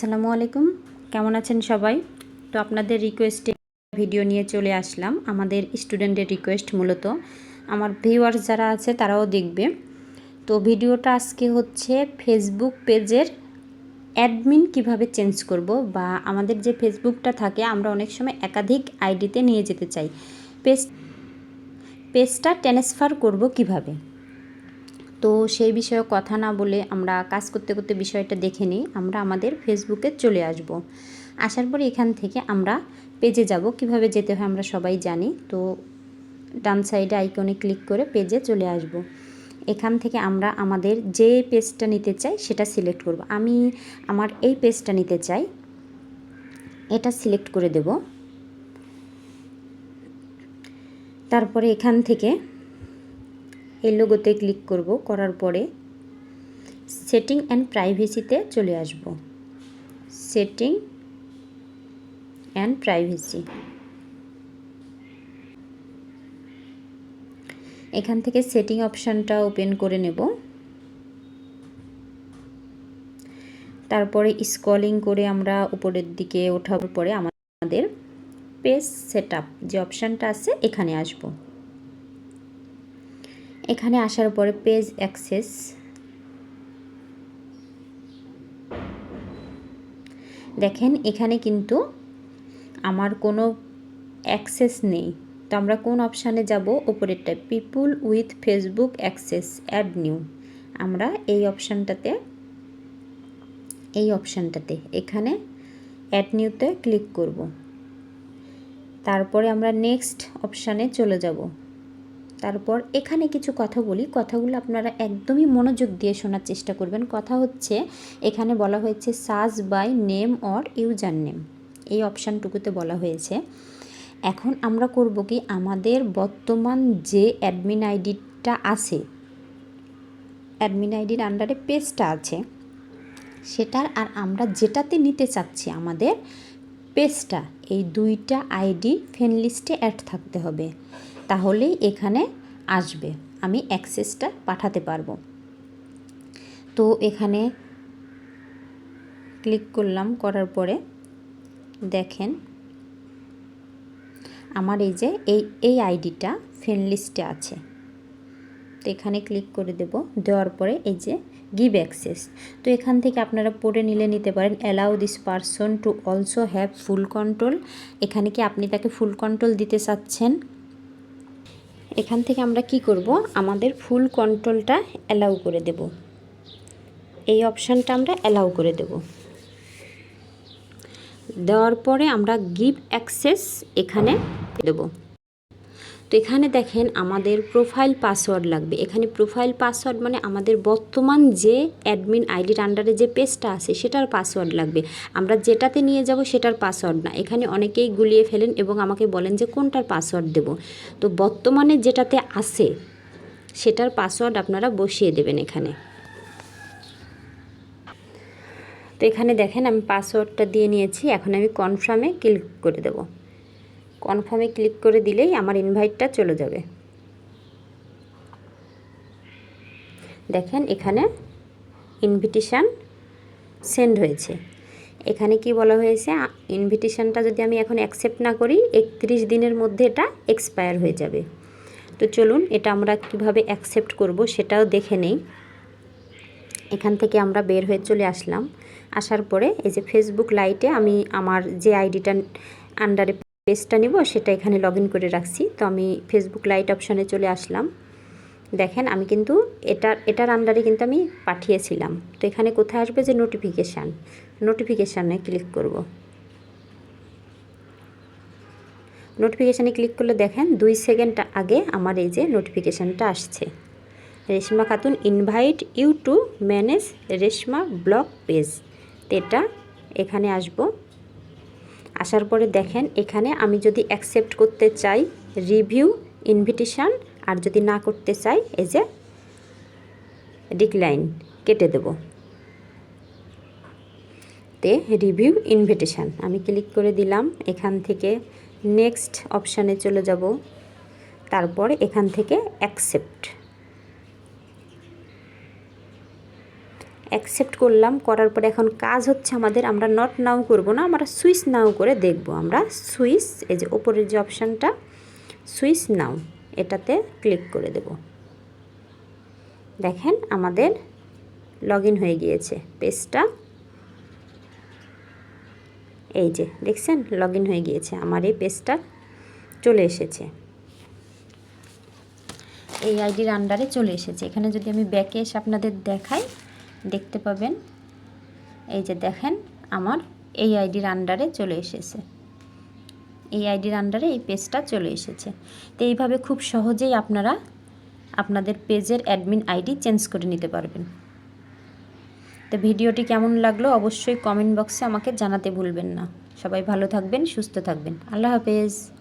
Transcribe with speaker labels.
Speaker 1: আসসালামু আলাইকুম। কেমন আছেন সবাই? তো আপনাদের রিকোয়েস্টে ভিডিও নিয়ে চলে আসলাম। আমাদের স্টুডেন্টের রিকোয়েস্ট মূলত। আমার ভিউয়ার্স যারা আছে, তারাও দেখবে। তো ভিডিওটা আজকে হচ্ছে ফেসবুক পেজের অ্যাডমিন কীভাবে চেঞ্জ করব বা আমাদের যে ফেসবুকটা থাকে, আমরা অনেক সময় একাধিক আইডিতে নিয়ে যেতে চাই। পেজ পেজটা ট্রান্সফার করব কীভাবে? তো সেই বিষয়ে কথা না বলে আমরা কাজ করতে করতে বিষয়টা দেখে নিই। আমরা আমাদের ফেসবুকে চলে আসব। আসার পরে এখান থেকে আমরা পেজে যাব। কীভাবে যেতে হয় আমরা সবাই জানি। তো ডান সাইডে আইকনে ক্লিক করে পেজে চলে আসব। এখান থেকে আমরা আমাদের যে পেজটা নিতে চাই, সেটা সিলেক্ট করব। আমি আমার এই পেজটা নিতে চাই, এটা সিলেক্ট করে দেব। তারপরে এখান থেকে এই লোগোতে ক্লিক করব, করার পরে সেটিং অ্যান্ড প্রাইভেসিতে চলে আসব। সেটিং অ্যান্ড প্রাইভেসি এখান থেকে সেটিং অপশানটা ওপেন করে নেব। তারপরে স্কলিং করে আমরা উপরের দিকে ওঠার পরে আমাদের পেজ সেট যে অপশানটা আছে, এখানে আসব। এখানে আসার পরে পেজ অ্যাক্সেস দেখেন, এখানে কিন্তু আমার কোনো অ্যাক্সেস নেই। তো আমরা কোন অপশানে যাব? ওপরেরটা people with Facebook access add new আমরা এই অপশানটাতে এই অপশানটাতে এখানে অ্যাড নিউতে ক্লিক করব। তারপরে আমরা নেক্সট অপশানে চলে যাব। তারপর এখানে কিছু কথা বলি। কথাগুলো আপনারা একদমই মনোযোগ দিয়ে শোনার চেষ্টা করবেন। কথা হচ্ছে, এখানে বলা হয়েছে সাজ by name or user name. এই অপশানটুকুতে বলা হয়েছে। এখন আমরা করব কি, আমাদের বর্তমান যে অ্যাডমিন আইডিটা আছে, অ্যাডমিন আইডির আন্ডারে পেজটা আছে, সেটার আর আমরা যেটাতে নিতে চাচ্ছি আমাদের পেজটা, এই দুইটা আইডি ফ্রেন্ড লিস্টে অ্যাড থাকতে হবে। তাহলেই এখানে আসবে। আমি অ্যাক্সেসটা পাঠাতে পারব। তো এখানে ক্লিক করলাম, করার পরে দেখেন আমার এই যে এই এই আইডিটা ফ্রেন্ড লিস্টে আছে। তো এখানে ক্লিক করে দেব, দেওয়ার পরে এই যে গিভ অ্যাক্সেস। তো এখান থেকে আপনারা পড়ে নিলে নিতে পারেন, allow this person to also have full control. এখানে কি আপনি তাকে ফুল কন্ট্রোল দিতে চাচ্ছেন? এখান থেকে আমরা কি করব? আমাদের ফুল কন্ট্রোলটা অ্যালাউ করে দেব। এই অপশানটা আমরা অ্যালাউ করে দেব। দেওয়ার পরে আমরা গিভ অ্যাক্সেস এখানে দেব। তো এখানে দেখেন আমাদের প্রোফাইল পাসওয়ার্ড লাগবে। এখানে প্রোফাইল পাসওয়ার্ড মানে আমাদের বর্তমান যে অ্যাডমিন আইডির আন্ডারে যে পেজটা আছে, সেটার পাসওয়ার্ড লাগবে। আমরা যেটাতে নিয়ে যাব সেটার পাসওয়ার্ড না। এখানে অনেকেই গুলিয়ে ফেলেন এবং আমাকে বলেন যে কোনটার পাসওয়ার্ড দেব। তো বর্তমানে যেটাতে আছে, সেটার পাসওয়ার্ড আপনারা বসিয়ে দেবেন এখানে। তো এখানে দেখেন আমি পাসওয়ার্ডটা দিয়ে নিয়েছি। এখন আমি কনফার্মে ক্লিক করে দেবো। কনফার্মে ক্লিক করে দিলেই আমার ইনভাইটটা চলে যাবে। দেখেন এখানে ইনভিটেশান সেন্ড হয়েছে। এখানে কি বলা হয়েছে? ইনভিটেশানটা যদি আমি এখন অ্যাকসেপ্ট না করি, একত্রিশ দিনের মধ্যে এটা এক্সপায়ার হয়ে যাবে। তো চলুন এটা আমরা কীভাবে অ্যাকসেপ্ট করব সেটাও দেখে নেই। এখান থেকে আমরা বের হয়ে চলে আসলাম। আসার পরে এই যে ফেসবুক লাইটে আমি আমার যে আইডিটা আন্ডারে পেজটা নেব, সেটা এখানে লগ করে রাখছি। তো আমি ফেসবুক লাইট অপশানে চলে আসলাম। দেখেন, আমি কিন্তু এটার এটার আন্ডারে কিন্তু আমি পাঠিয়েছিলাম। তো এখানে কোথায় আসবে যে নোটিফিকেশান নোটিফিকেশানে ক্লিক করব। নোটিফিকেশানে ক্লিক করলে দেখেন, দুই সেকেন্ড আগে আমার এই যে নোটিফিকেশানটা আসছে। Reshma Khatun invite you to manage Reshma blog page তো এটা এখানে আসব। আসার পরে দেখেন, এখানে আমি যদি অ্যাকসেপ্ট করতে চাই রিভিউ ইনভিটেশান আর যদি না করতে চাই এই যে ডিক্লাইন কেটে দেব। তে রিভিউ ইনভিটেশান আমি ক্লিক করে দিলাম, এখান থেকে নেক্সট অপশানে চলে যাব, তারপর এখান থেকে অ্যাকসেপ্ট অ্যাকসেপ্ট করলাম, করার পরে এখন কাজ হচ্ছে আমাদের, আমরা নট নাও করব না, আমরা সুইচ নাও করে দেখব। আমরা সুইচ এই যে ওপরের যে অপশানটা সুইচ নাও এটাতে ক্লিক করে দেব। দেখেন আমাদের লগ হয়ে গিয়েছে পেজটা এই যে, দেখছেন? লগ হয়ে গিয়েছে, আমার এই পেজটা চলে এসেছে। এই আইডির আন্ডারে চলে এসেছে। এখানে যদি আমি ব্যাকে এসে আপনাদের দেখাই দেখতে পাবেন। এই যে দেখেন, আমার এই আইডির আন্ডারে চলে এসেছে। এই আইডির আন্ডারে এই পেজটা চলে এসেছে। তো এইভাবে খুব সহজেই আপনারা আপনাদের পেজের অ্যাডমিন আইডি চেঞ্জ করে নিতে পারবেন। তো ভিডিওটি কেমন লাগল অবশ্যই কমেন্ট বক্সে আমাকে জানাতে ভুলবেন না। সবাই ভালো থাকবেন, সুস্থ থাকবেন। আল্লাহ হাফেজ।